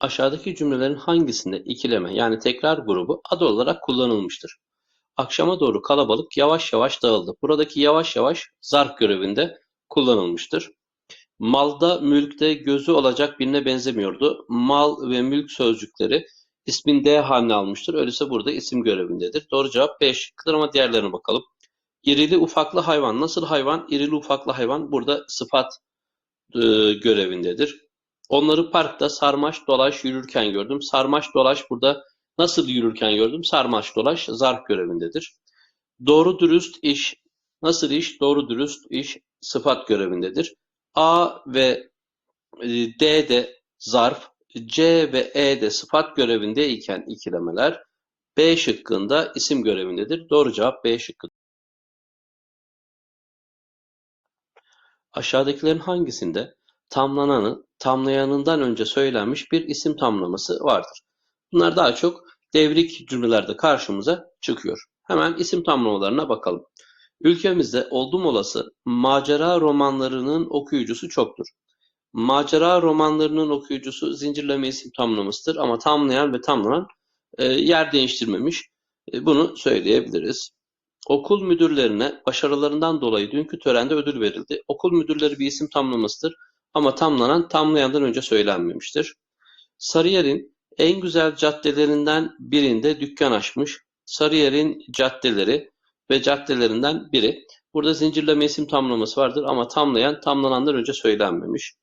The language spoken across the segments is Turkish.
Aşağıdaki cümlelerin hangisinde ikileme yani tekrar grubu adı olarak kullanılmıştır? Akşama doğru kalabalık yavaş yavaş dağıldı. Buradaki yavaş yavaş zarf görevinde kullanılmıştır. Malda, mülkte gözü olacak birine benzemiyordu. Mal ve mülk sözcükleri ismin D haline almıştır. Öyleyse burada isim görevindedir. Doğru cevap B şıkkıdır ama diğerlerine bakalım. İrili ufaklı hayvan. Nasıl hayvan? İrili ufaklı hayvan burada sıfat e, görevindedir. Onları parkta sarmaş dolaş yürürken gördüm. Sarmaş dolaş burada nasıl yürürken gördüm? Sarmaş dolaş zarf görevindedir. Doğru dürüst iş. Nasıl iş? Doğru dürüst iş sıfat görevindedir. A ve e, D de zarf, C ve E de sıfat görevindeyken ikilemeler B şıkkında isim görevindedir. Doğru cevap B şıkkıdır. Aşağıdakilerin hangisinde tamlananı tamlayanından önce söylenmiş bir isim tamlaması vardır? Bunlar daha çok devrik cümlelerde karşımıza çıkıyor. Hemen isim tamlamalarına bakalım. Ülkemizde oldum olası macera romanlarının okuyucusu çoktur. Macera romanlarının okuyucusu zincirleme isim tamlamasıdır ama tamlayan ve tamlanan e, yer değiştirmemiş. E, bunu söyleyebiliriz. Okul müdürlerine başarılarından dolayı dünkü törende ödül verildi. Okul müdürleri bir isim tamlamasıdır ama tamlanan tamlayandan önce söylenmemiştir. Sarıyer'in en güzel caddelerinden birinde dükkan açmış. Sarıyer'in caddeleri ve caddelerinden biri. Burada zincirleme isim tamlaması vardır ama tamlayan tamlanandan önce söylenmemiş.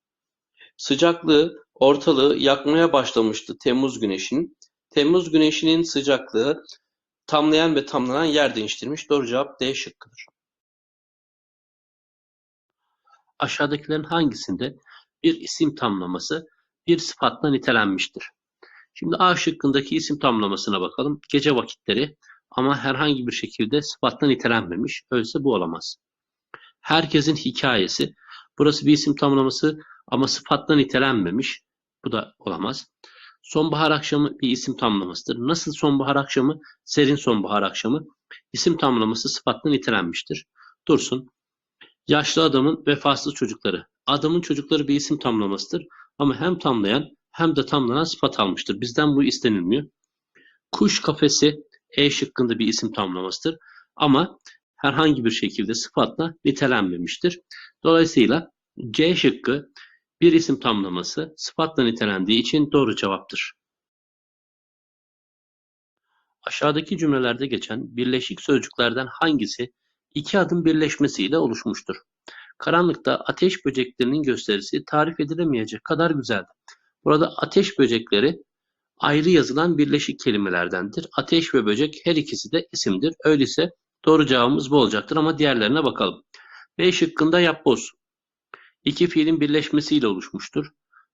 Sıcaklığı ortalığı yakmaya başlamıştı Temmuz güneşinin. Temmuz güneşinin sıcaklığı tamlayan ve tamlanan yer değiştirmiş. Doğru cevap D şıkkıdır. Aşağıdakilerin hangisinde bir isim tamlaması bir sıfatla nitelenmiştir? Şimdi A şıkkındaki isim tamlamasına bakalım. Gece vakitleri ama herhangi bir şekilde sıfatla nitelenmemiş. Öyleyse bu olamaz. Herkesin hikayesi. Burası bir isim tamlaması ama sıfatla nitelenmemiş. Bu da olamaz. Sonbahar akşamı bir isim tamlamasıdır. Nasıl sonbahar akşamı? Serin sonbahar akşamı. İsim tamlaması sıfatla nitelenmiştir. Dursun. Yaşlı adamın vefasız çocukları. Adamın çocukları bir isim tamlamasıdır. Ama hem tamlayan hem de tamlanan sıfat almıştır. Bizden bu istenilmiyor. Kuş kafesi E şıkkında bir isim tamlamasıdır. Ama herhangi bir şekilde sıfatla nitelenmemiştir. Dolayısıyla C şıkkı bir isim tamlaması sıfatla nitelendiği için doğru cevaptır. Aşağıdaki cümlelerde geçen birleşik sözcüklerden hangisi iki adım birleşmesiyle oluşmuştur? Karanlıkta ateş böceklerinin gösterisi tarif edilemeyecek kadar güzeldi. Burada ateş böcekleri ayrı yazılan birleşik kelimelerdendir. Ateş ve böcek her ikisi de isimdir. Öyleyse doğru cevabımız bu olacaktır ama diğerlerine bakalım. B şıkkında yapboz. İki fiilin birleşmesiyle oluşmuştur.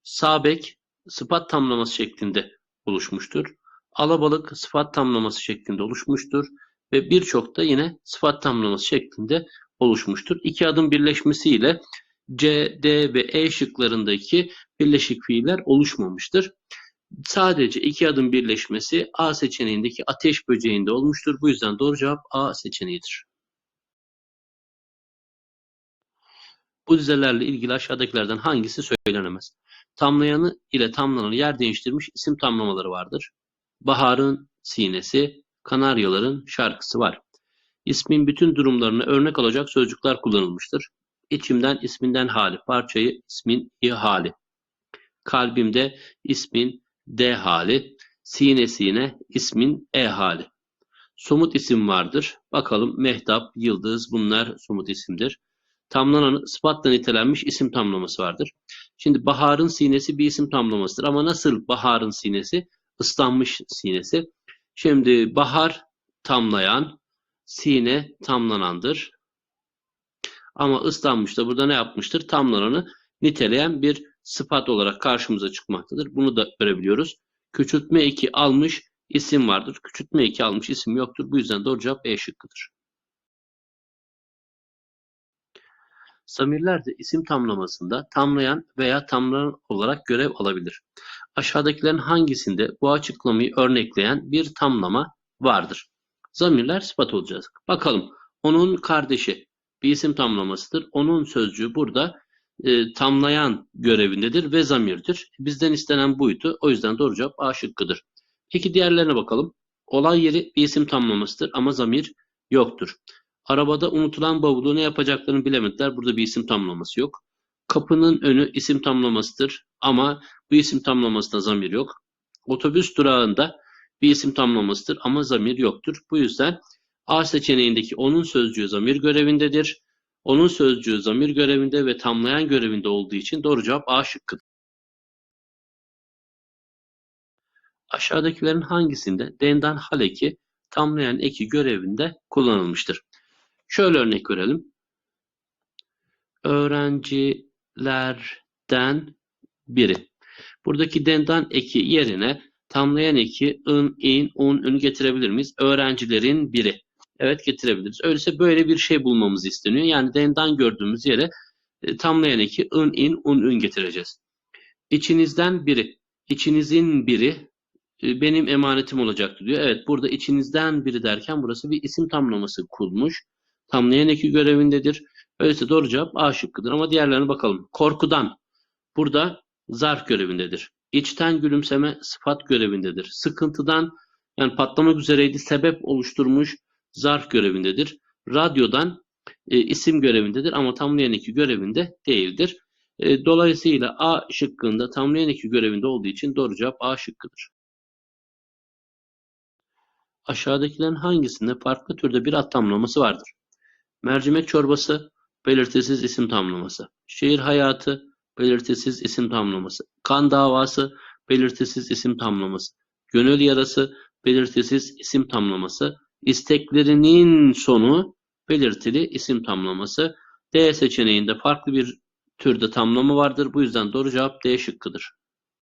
Sabek sıfat tamlaması şeklinde oluşmuştur. Alabalık sıfat tamlaması şeklinde oluşmuştur. Ve birçok da yine sıfat tamlaması şeklinde oluşmuştur. İki adım birleşmesiyle C, D ve E şıklarındaki birleşik fiiller oluşmamıştır. Sadece iki adım birleşmesi A seçeneğindeki ateş böceğinde olmuştur. Bu yüzden doğru cevap A seçeneğidir. Bu dizelerle ilgili aşağıdakilerden hangisi söylenemez? Tamlayanı ile tamlananı yer değiştirmiş isim tamlamaları vardır. Baharın sinesi, Kanaryaların şarkısı var. İsmin bütün durumlarına örnek alacak sözcükler kullanılmıştır. İçimden isminden hali, parçayı ismin i hali. Kalbimde ismin d hali, sine sine ismin e hali. Somut isim vardır. Bakalım mehtap, yıldız bunlar somut isimdir. Tamlanan sıfatla nitelenmiş isim tamlaması vardır. Şimdi baharın sinesi bir isim tamlamasıdır ama nasıl baharın sinesi? Islanmış sinesi. Şimdi bahar tamlayan, sine tamlanandır. Ama ıslanmış da burada ne yapmıştır? Tamlananı niteleyen bir sıfat olarak karşımıza çıkmaktadır. Bunu da görebiliyoruz. Küçültme eki almış isim vardır. Küçültme eki almış isim yoktur. Bu yüzden doğru cevap E şıkkıdır. Zamirler de isim tamlamasında tamlayan veya tamlanan olarak görev alabilir. Aşağıdakilerin hangisinde bu açıklamayı örnekleyen bir tamlama vardır? Zamirler sıfat olacak. Bakalım. Onun kardeşi bir isim tamlamasıdır. Onun sözcüğü burada e, tamlayan görevindedir ve zamirdir. Bizden istenen buydu. O yüzden doğru cevap A şıkkıdır. Peki diğerlerine bakalım. Olay yeri bir isim tamlamasıdır ama zamir yoktur. Arabada unutulan bavulu ne yapacaklarını bilemediler. Burada bir isim tamlaması yok. Kapının önü isim tamlamasıdır ama bu isim tamlamasında zamir yok. Otobüs durağında bir isim tamlamasıdır ama zamir yoktur. Bu yüzden A seçeneğindeki onun sözcüğü zamir görevindedir. Onun sözcüğü zamir görevinde ve tamlayan görevinde olduğu için doğru cevap A şıkkıdır. Aşağıdakilerin hangisinde dendan hal eki tamlayan eki görevinde kullanılmıştır? Şöyle örnek verelim. Öğrencilerden biri. Buradaki dendan eki yerine tamlayan eki ın, in, un, ün getirebilir miyiz? Öğrencilerin biri. Evet getirebiliriz. Öyleyse böyle bir şey bulmamız isteniyor. Yani dendan gördüğümüz yere e, tamlayan eki ın, in, un, ün getireceğiz. İçinizden biri. İçinizin biri e, benim emanetim olacaktı diyor. Evet burada içinizden biri derken burası bir isim tamlaması kurmuş. Tamlayan eki görevindedir. Öyleyse doğru cevap A şıkkıdır ama diğerlerine bakalım. Korkudan. Burada zarf görevindedir. İçten gülümseme sıfat görevindedir. Sıkıntıdan yani patlamak üzereydi sebep oluşturmuş zarf görevindedir. Radyodan e, isim görevindedir ama tamlayan eki görevinde değildir. E, dolayısıyla A şıkkında tamlayan eki görevinde olduğu için doğru cevap A şıkkıdır. Aşağıdakilerin hangisinde farklı türde bir ad tamlaması vardır? Mercimek çorbası, belirtisiz isim tamlaması. Şehir hayatı, belirtisiz isim tamlaması. Kan davası, belirtisiz isim tamlaması. Gönül yarası, belirtisiz isim tamlaması. İsteklerinin sonu, belirtili isim tamlaması. D seçeneğinde farklı bir türde tamlama vardır. Bu yüzden doğru cevap D şıkkıdır.